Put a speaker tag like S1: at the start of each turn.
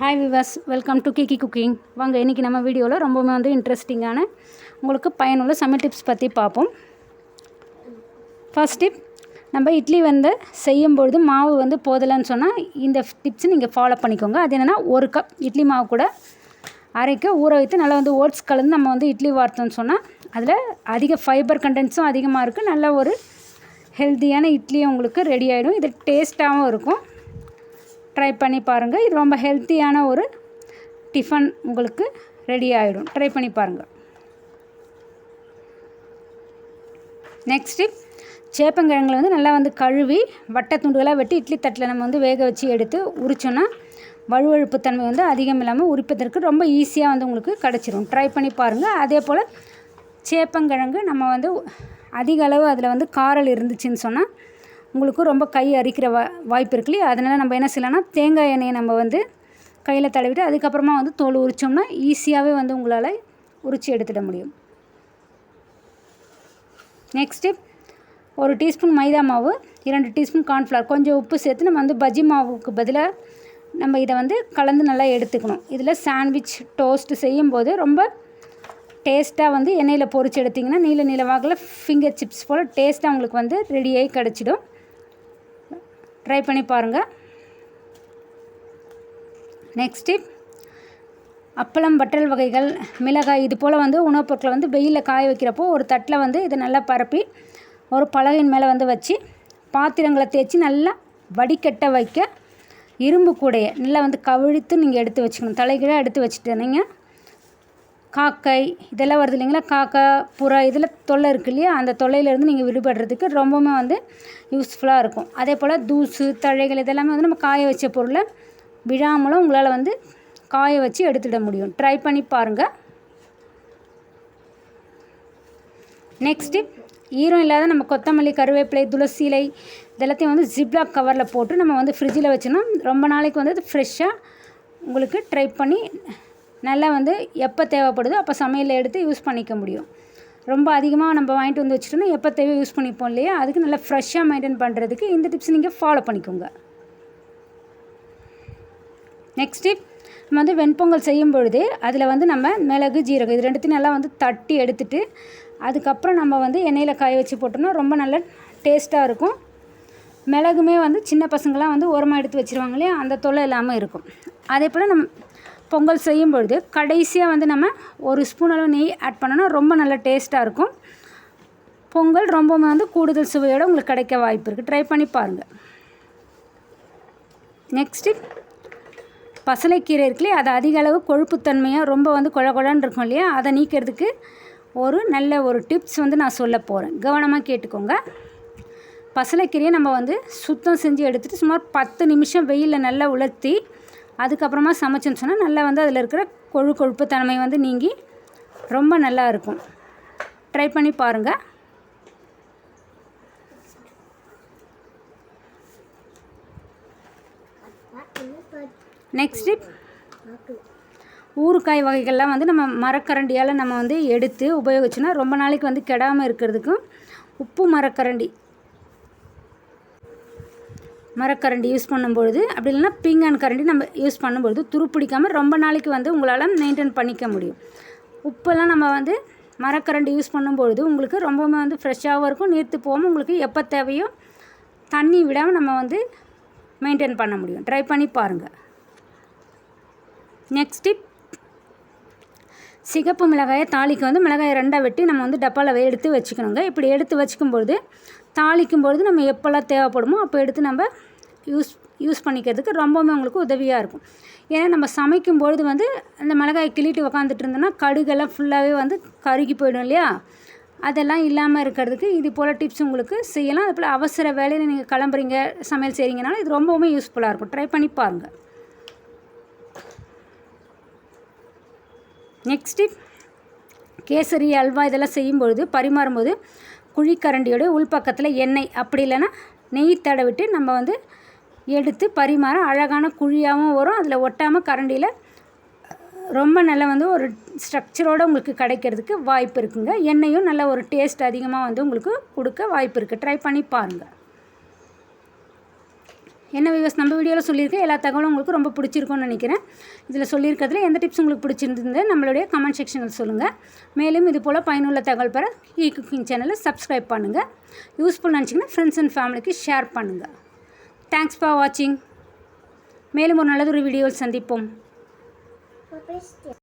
S1: Hi viewers welcome to Kiki cooking வாங்க இன்றைக்கி நம்ம வீடியோவில் ரொம்பவுமே வந்து இன்ட்ரெஸ்டிங்கான உங்களுக்கு பயனுள்ள சமையல் டிப்ஸ் பற்றி பார்ப்போம். ஃபர்ஸ்ட் டிப் நம்ம இட்லி வந்து செய்யும்பொழுது மாவு வந்து போதலைன்னு சொன்னால் இந்த டிப்ஸ் நீங்கள் ஃபாலோ பண்ணிக்கோங்க. அது என்னென்னா ஒரு கப் இட்லி மாவு கூட அரைக்க ஊற வைத்து நல்லா வந்து ஓட்ஸ் கலந்து நம்ம வந்து இட்லி வார்த்தோம்னு சொன்னால் அதில் அதிக ஃபைபர் கண்டென்ட்ஸும் அதிகமாக இருக்குது நல்ல ஒரு ஹெல்த்தியான இட்லியும் உங்களுக்கு ரெடி ஆகிடும் இது டேஸ்ட்டாகவும் இருக்கும். ட்ரை பண்ணி பாருங்கள் இது ரொம்ப ஹெல்த்தியான ஒரு டிஃபன் உங்களுக்கு ரெடி ஆகிடும் ட்ரை பண்ணி பாருங்கள் நெக்ஸ்ட்டு சேப்பங்கிழங்குல வந்து நல்லா வந்து கழுவி வட்டை துண்டுகளாக வெட்டி இட்லி தட்டில் நம்ம வந்து வேக வச்சு எடுத்து உரிச்சோன்னா வழுவழுப்பு தன்மை வந்து அதிகம் இல்லாமல் உரிப்பதற்கு ரொம்ப ஈஸியாக வந்து உங்களுக்கு கிடச்சிரும். ட்ரை பண்ணி பாருங்கள் அதே போல் சேப்பங்கிழங்கு நம்ம வந்து அதிக அளவு அதில் வந்து காரல் இருந்துச்சுன்னு சொன்னால் உங்களுக்கு ரொம்ப கை அரிக்கிற வா வாய்ப்பு இருக்கு இல்லையா? அதனால் நம்ம என்ன செய்யலாம்னா தேங்காய் எண்ணெயை நம்ம வந்து கையில் தடவிட்டு அதுக்கப்புறமா வந்து தோல் உரித்தோம்னா ஈஸியாகவே வந்து உங்களால் உரித்து எடுத்துட முடியும். நெக்ஸ்ட்டு ஒரு டீஸ்பூன் மைதா மாவு இரண்டு டீஸ்பூன் கார்ன்ஃப்ளவர் கொஞ்சம் உப்பு சேர்த்து நம்ம வந்து பஜ்ஜி மாவுக்கு பதிலாக நம்ம இதை வந்து கலந்து நல்லா எடுத்துக்கணும். இதில் சாண்ட்விச் டோஸ்ட் செய்யும்போது ரொம்ப டேஸ்ட்டாக வந்து எண்ணெயில் பொறிச்சு எடுத்திங்கன்னா நீல நீல வாக்கில் ஃபிங்கர் சிப்ஸ் போல் டேஸ்ட்டாக உங்களுக்கு வந்து ரெடியாகி கிடச்சிடும். ட்ரை பண்ணி பாருங்கள் நெக்ஸ்ட்டு அப்பளம் வற்றல் வகைகள் மிளகாய் இது போல் வந்து உணவுப் பொருட்களை வந்து வெயிலில் காய வைக்கிறப்போ ஒரு தட்டில் வந்து இதை நல்லா பரப்பி ஒரு பலகையின் மேலே வந்து வச்சு பாத்திரங்களை தேய்ச்சி நல்லா வடிகட்ட வைக்க இரும்பு கூடையை நல்லா வந்து கவிழ்த்து நீங்கள் எடுத்து வச்சுக்கணும். தலைகீழாக எடுத்து வச்சுட்டீங்க காக்கை இதெல்லாம் வருது இல்லைங்களா? காக்கா புறா இதில் தொல்லை இருக்கு இல்லையா? அந்த தொல்லையிலேருந்து நீங்கள் விடுபடுறதுக்கு ரொம்பவுமே வந்து யூஸ்ஃபுல்லாக இருக்கும். அதே போல் தூசு தழைகள் இதெல்லாமே வந்து நம்ம காய வச்ச பொருளை விழாமலும் உங்களால் வந்து காய வச்சு எடுத்துட முடியும். ட்ரை பண்ணி பாருங்கள் நெக்ஸ்ட்டு ஈரம் இல்லாத நம்ம கொத்தமல்லி கருவேப்பிலை துளசி இலை இதெல்லாத்தையும் வந்து ஜிப்லாக் கவரில் போட்டு நம்ம வந்து ஃப்ரிட்ஜில் வச்சோன்னா ரொம்ப நாளைக்கு வந்து அது ஃப்ரெஷ்ஷாக உங்களுக்கு ட்ரை பண்ணி நல்லா வந்து எப்போ தேவைப்படுதோ அப்போ சமையலில் எடுத்து யூஸ் பண்ணிக்க முடியும். ரொம்ப அதிகமாக நம்ம வாங்கிட்டு வந்து வச்சுட்டோம்னா எப்போ தேவை யூஸ் பண்ணிப்போம் இல்லையா? அதுக்கு நல்லா ஃப்ரெஷ்ஷாக மெயின்டைன் பண்ணுறதுக்கு இந்த டிப்ஸ் நீங்கள் ஃபாலோ பண்ணிக்கோங்க. நெக்ஸ்ட் டிப் நம்ம வந்து வெண்பொங்கல் செய்யும் பொழுது அதில் வந்து நம்ம மிளகு ஜீரகம் இது ரெண்டுத்தையும் நல்லா வந்து தட்டி எடுத்துட்டு அதுக்கப்புறம் நம்ம வந்து எண்ணெயில் காய வச்சு போட்டோம்னா ரொம்ப நல்ல டேஸ்ட்டாக இருக்கும். மிளகுமே வந்து சின்ன பசங்களாம் வந்து உரமாக எடுத்து வச்சுருவாங்க இல்லையா? அந்த தொல்லை இல்லாமல் இருக்கும். அதே போல் நம்ம பொங்கல் செய்யும் பொழுது கடைசியாக வந்து நம்ம ஒரு ஸ்பூன் அளவு நெய் ஆட் பண்ணோன்னா ரொம்ப நல்ல டேஸ்ட்டாக இருக்கும். பொங்கல் ரொம்பவுமே வந்து கூடுதல் சுவையோடு உங்களுக்கு கிடைக்க வாய்ப்பு இருக்குது ட்ரை பண்ணி பாருங்கள் நெக்ஸ்ட்டு பசலைக்கீரை இருக்குல்லையே அது அதிக அளவு கொழுப்புத்தன்மையாக ரொம்ப வந்து கொழ கொழன்னு இருக்கும் இல்லையா? அதை நீக்கிறதுக்கு ஒரு நல்ல ஒரு டிப்ஸ் வந்து நான் சொல்ல போகிறேன் கவனமாக கேட்டுக்கோங்க. பசலைக்கீரையை நம்ம வந்து சுத்தம் செஞ்சு எடுத்துகிட்டு சுமார் பத்து நிமிஷம் வெயிலில் நல்லா உலர்த்தி அதுக்கப்புறமா சமைச்சோன்னு சொன்னால் நல்லா வந்து அதில் இருக்கிற கொழு கொழுப்பு தன்மை வந்து நீங்கி ரொம்ப நல்லா இருக்கும். ட்ரை பண்ணி பாருங்கள் நெக்ஸ்ட்டு ஊறுகாய் வகைகள்லாம் வந்து நம்ம மரக்கரண்டியால் நம்ம வந்து எடுத்து உபயோகிச்சோன்னா ரொம்ப நாளைக்கு வந்து கெடாமல் இருக்கிறதுக்கும் உப்பு மரக்கரண்டி மரக்கரண்டி யூஸ் பண்ணும்பொழுது அப்படி இல்லைன்னா பீங்கான் கரண்டி நம்ம யூஸ் பண்ணும்பொழுது துருப்பிடிக்காமல் ரொம்ப நாளைக்கு வந்து உங்களால் மெயின்டைன் பண்ணிக்க முடியும். உப்பெல்லாம் நம்ம வந்து மரக்கரண்டி யூஸ் பண்ணும்பொழுது உங்களுக்கு ரொம்பவுமே வந்து ஃப்ரெஷ்ஷாகவும் இருக்கும். நீர்த்து போகாமல் உங்களுக்கு எப்போ தேவையோ தண்ணி விடாமல் நம்ம வந்து மெயின்டைன் பண்ண முடியும். ட்ரை பண்ணி பாருங்கள் நெக்ஸ்ட் டிப் சிகப்பு மிளகாயை தாளிக்கு வந்து மிளகாயை ரெண்டாக வெட்டி நம்ம வந்து டப்பாவில் எடுத்து வச்சுக்கணுங்க. இப்படி எடுத்து வச்சுக்கும்பொழுது தாளிக்கும் பொழுது நம்ம எப்போல்லாம் தேவைப்படுமோ அப்போ எடுத்து நம்ம யூஸ் யூஸ் பண்ணிக்கிறதுக்கு ரொம்பவுமே உங்களுக்கு உதவியாக இருக்கும். ஏன்னா நம்ம சமைக்கும் பொழுது வந்து அந்த மிளகாயை கிள்ளிட்டு உக்காந்துட்டு இருந்தோன்னா கடுகெல்லாம் ஃபுல்லாகவே வந்து கருகி போயிடும் இல்லையா? அதெல்லாம் இல்லாமல் இருக்கிறதுக்கு இது போல் டிப்ஸ் உங்களுக்கு செய்யலாம். அது போல் அவசர வேலையில் நீங்கள் கிளம்புறீங்க சமையல் செய்கிறீங்கனாலும் இது ரொம்பவுமே யூஸ்ஃபுல்லாக இருக்கும். ட்ரை பண்ணி பாருங்கள் நெக்ஸ்ட்டு கேசரி அல்வா இதெல்லாம் செய்யும்பொழுது பரிமாறும்போது குழிக்கரண்டியோட உள்பக்கத்தில் எண்ணெய் அப்படி இல்லைன்னா நெய் தடவிட்டு நம்ம வந்து எடுத்து பரிமாற அழகான குழியாகவும் வரும். அதில் ஒட்டாமல் கரண்டியில் ரொம்ப நல்ல வந்து ஒரு ஸ்ட்ரக்சரோடு உங்களுக்கு கிடைக்கிறதுக்கு வாய்ப்பு இருக்குங்க. எண்ணெயும் நல்ல ஒரு டேஸ்ட் அதிகமாக வந்து உங்களுக்கு கொடுக்க வாய்ப்பு இருக்குது ட்ரை பண்ணி பாருங்கள் என்ன வியூஸ் நம்ம வீடியோவில் சொல்லியிருக்கேன் எல்லா தகவலும் உங்களுக்கு ரொம்ப பிடிச்சிருக்கும்னு நினைக்கிறேன். இதில் சொல்லியிருக்கிறதுல எந்த டிப்ஸ் உங்களுக்கு பிடிச்சிருந்தது நம்மளுடைய கமெண்ட் செக்ஷனில் சொல்லுங்கள் மேலும் இது போல் பயனுள்ள தகவல் பெற இ குக்கிங் சேனலை சப்ஸ்கிரைப் பண்ணுங்கள் யூஸ்ஃபுல் நினச்சிங்கன்னா ஃப்ரெண்ட்ஸ் அண்ட் ஃபேமிலிக்கு ஷேர் பண்ணுங்கள் தேங்க்ஸ் ஃபார் வாட்சிங் மேலும் ஒரு நல்லதொரு வீடியோவில் சந்திப்போம்.